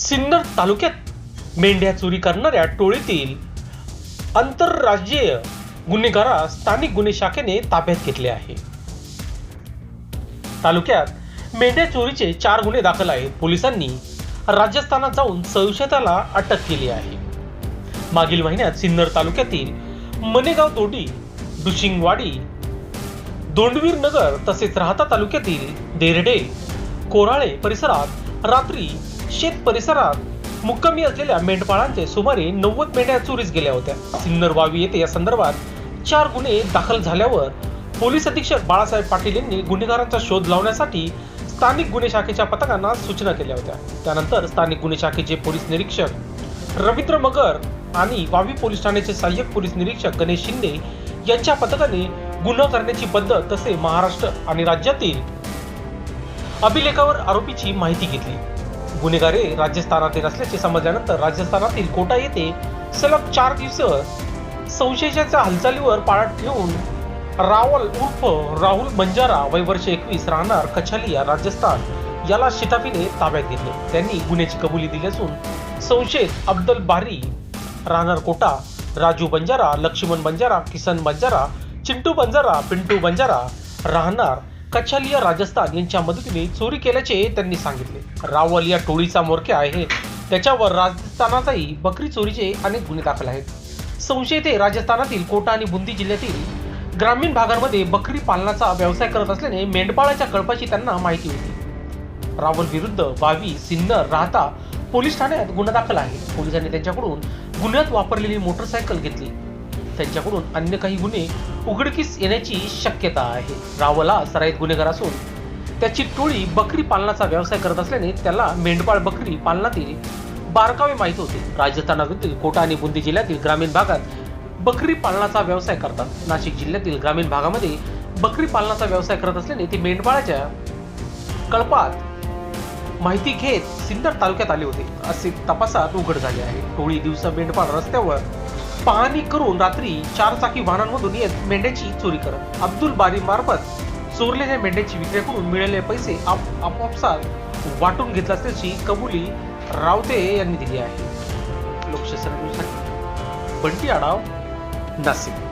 सिन्नर तालुक्यात मेंढ्या चोरी करणाऱ्या टोळीतील आंतरराज्यीय गुन्हेगारा स्थानिक गुन्हे शाखेने ताब्यात घेतले आहे. तालुक्यात मेंढ्या चोरीचे चार गुन्हे दाखल आहेत. पोलिसांनी राजस्थानात जाऊन संशयिताला अटक केली आहे. मागील महिन्यात सिन्नर तालुक्यातील मनेगाव तोडी दुशिंगवाडी दोंडवीर नगर तसेच राहता तालुक्यातील देरडे कोराळे परिसरात रात्री शेत परिसरात मुक्कामी असलेल्या मेंढपाळांचे सुमारे नव्वद मेंढ्या चोरीस गेल्या होत्या. सिन्नर वावी येथे या संदर्भात चार गुन्हे दाखल झाल्यावर पोलीस अधीक्षक बाळासाहेब पाटील यांनी गुन्हेगारांचा शोध लावण्यासाठी स्थानिक गुन्हे शाखेच्या पथकांना सूचना केल्या होत्या. त्यानंतर स्थानिक गुन्हे शाखेचे पोलीस निरीक्षक रवींद्र मगर आणि वावी पोलीस ठाण्याचे सहाय्यक पोलीस निरीक्षक गणेश शिंदे यांच्या पथकाने गुन्हा करण्याची पद्धत तसे महाराष्ट्र आणि राज्यातील अभिलेखावर आरोपीची माहिती घेतली. गुन्हेगारी राजस्थानातील असल्याचे समजल्यानंतर राजस्थानातील कोटा येथे सलग चार दिवस संशयाच्या हालचालीवर पाळत ठेवून रावल उर्फ राहुल बंजारा वय वर्ष एकवीस राहणार कछालिया राजस्थान याला शिताफीने ताब्यात घेतले. त्यांनी गुन्ह्याची कबुली दिली असून संशयित अब्दुल बारी राहणार कोटा राजू बंजारा लक्ष्मण बंजारा किसन बंजारा चिंटू बंजारा पिंटू बंजारा राहणार कच्छालिया राजस्थान यांच्या मदतीने चोरी केल्याचे त्यांनी सांगितले. रावल या टोळीचा मोरक्या आहे. त्याच्यावर राजस्थानातही बकरी चोरीचे अनेक गुन्हे दाखल आहेत. संशयित हे राजस्थानातील कोटा आणि बुंदी जिल्ह्यातील ग्रामीण भागांमध्ये बकरी पालनाचा व्यवसाय करत असल्याने मेंढपाळाच्या कळपाची त्यांना माहिती होती. रावल विरुद्ध बावी सिन्नर राहता पोलीस ठाण्यात गुन्हा दाखल आहे. पोलिसांनी त्यांच्याकडून गुन्ह्यात वापरलेली मोटरसायकल घेतली. त्यांच्याकडून अन्य काही गुन्हे उघडकीस येण्याची शक्यता आहे. रावला सराईत गुन्हेगार असून त्याची टोळी बकरी पालनाचा व्यवसाय करत असल्याने त्याला मेंढपाळ बकरी पालनातील बारकावे माहीत होते. राजस्थानातील कोटा आणि बुंदी जिल्ह्यातील ग्रामीण भागात बकरी पालनाचा व्यवसाय करतात. नाशिक जिल्ह्यातील ग्रामीण भागामध्ये बकरी पालनाचा व्यवसाय करत असल्याने ते मेंढपाळाच्या कळपात माहिती घेत सिन्नर तालुक्यात आले होते. असे तपासात उघड झाले आहे. टोळी दिवसा मेंढपाळ रस्त्यावर पाहणी करून रात्री चार चाकी वाहनांमधून येत मेंढ्याची चोरी करत. अब्दुल बारी मार्फत चोरलेल्या मेंढ्याची विक्री करून मिळालेले पैसे आप वाटून घेतला असल्याची कबुली रावते यांनी दिली आहे. लोकशाही बंटी आडाव नाशिक.